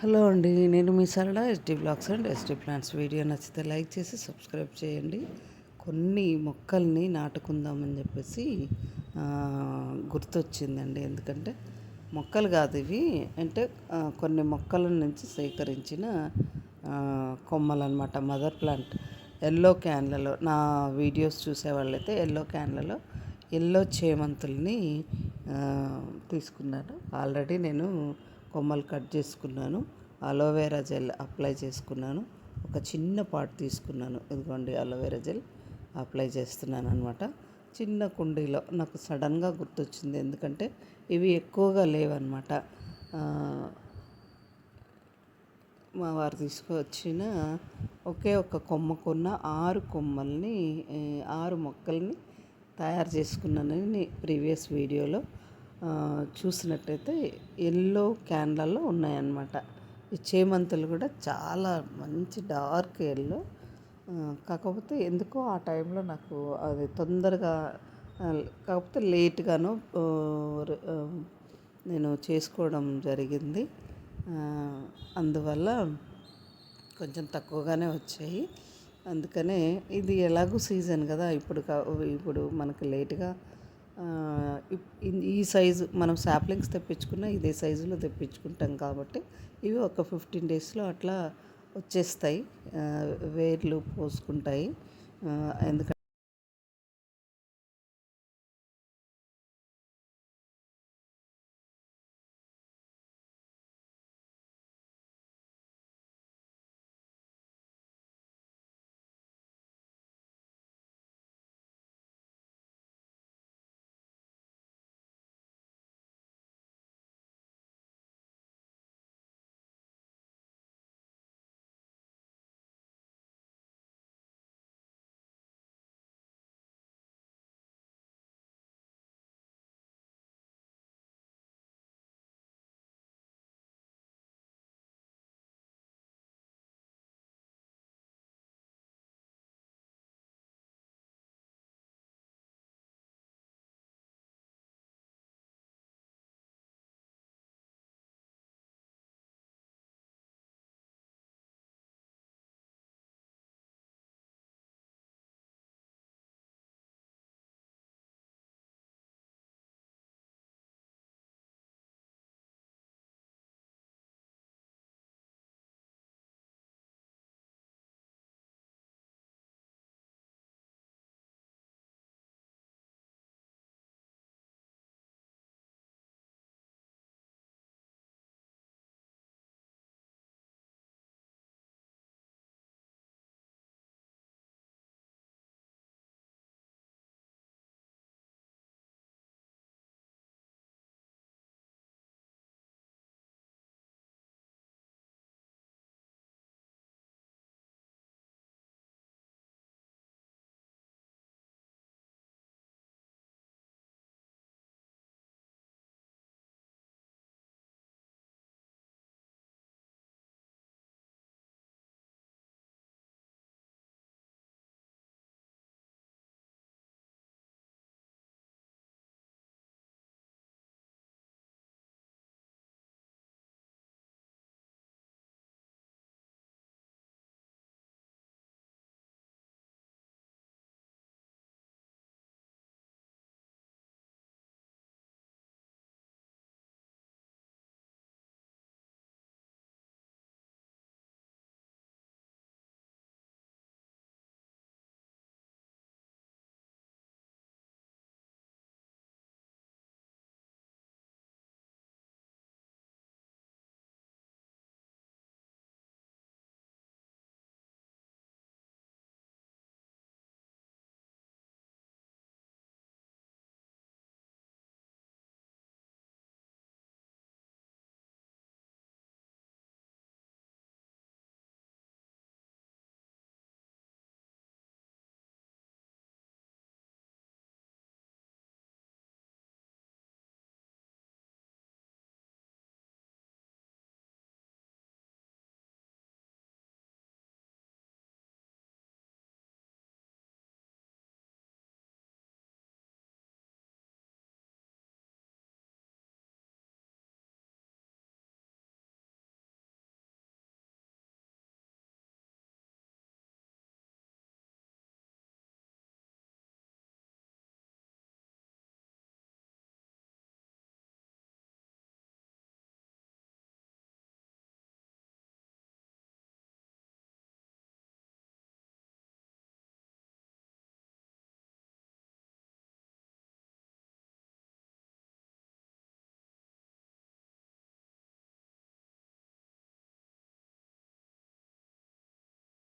Hello అండి నేను మీ Sarala SD blogs and SD plants video నచ్చితే లైక్ చేసి సబ్స్క్రైబ్ చేయండి. కొన్ని మొక్కల్ని నాటుకుందామని చెప్పేసి గుర్తొచ్చిందండి. ఎందుకంటే మొక్కలు కాదు ఇవి. అంటే కొన్ని మొక్కల నుంచి సేకరించిన కొమ్మలు అనమాట మదర్ ప్లాంట్. ఎల్లో క్యాన్లలో నా వీడియోస్ చూసే వాళ్ళైతే ఎల్లో క్యాన్లలో ఎల్లో చేమంతుల్ని తీసుకున్నాను. ఆల్రెడీ నేను కొమ్మలు కట్ చేసుకున్నాను అలోవెరా జెల్ అప్లై చేసుకున్నాను ఒక చిన్న పాట్ తీసుకున్నాను. ఇదిగోండి అలోవెరా జెల్ అప్లై చేస్తున్నాను అనమాట చిన్న కుండీలో నాకు సడన్గా గుర్తొచ్చింది ఎందుకంటే ఇవి ఎక్కువగా లేవన్నమాట. మా వారు తీసుకొచ్చిన ఒకే ఒక కొమ్మకున్న ఆరు కొమ్మల్ని ఆరు మొక్కల్ని తయారు చేసుకున్నానని ప్రీవియస్ వీడియోలో చూసినట్టయితే ఎల్లో క్యాన్లలో ఉన్నాయన్నమాట. ఈ చేమంతులు కూడా చాలా మంచి డార్క్ ఎల్లో. కాకపోతే ఎందుకో ఆ టైంలో నాకు అది తొందరగా కాకపోతే లేట్గాను నేను చేసుకోవడం జరిగింది. అందువల్ల కొంచెం తక్కువగానే వచ్చాయి. అందుకనే ఇది ఎలాగూ సీజన్ కదా ఇప్పుడు కా ఇప్పుడు మనకి లేట్గా ఈ సైజు మనం సాప్లింగ్స్ తెప్పించుకున్న ఇదే సైజులో తెప్పించుకుంటాం కాబట్టి ఇవి ఒక ఫిఫ్టీన్ డేస్లో అట్లా వచ్చేస్తాయి. వేర్లు పోసుకుంటాయి. ఎందుకంటే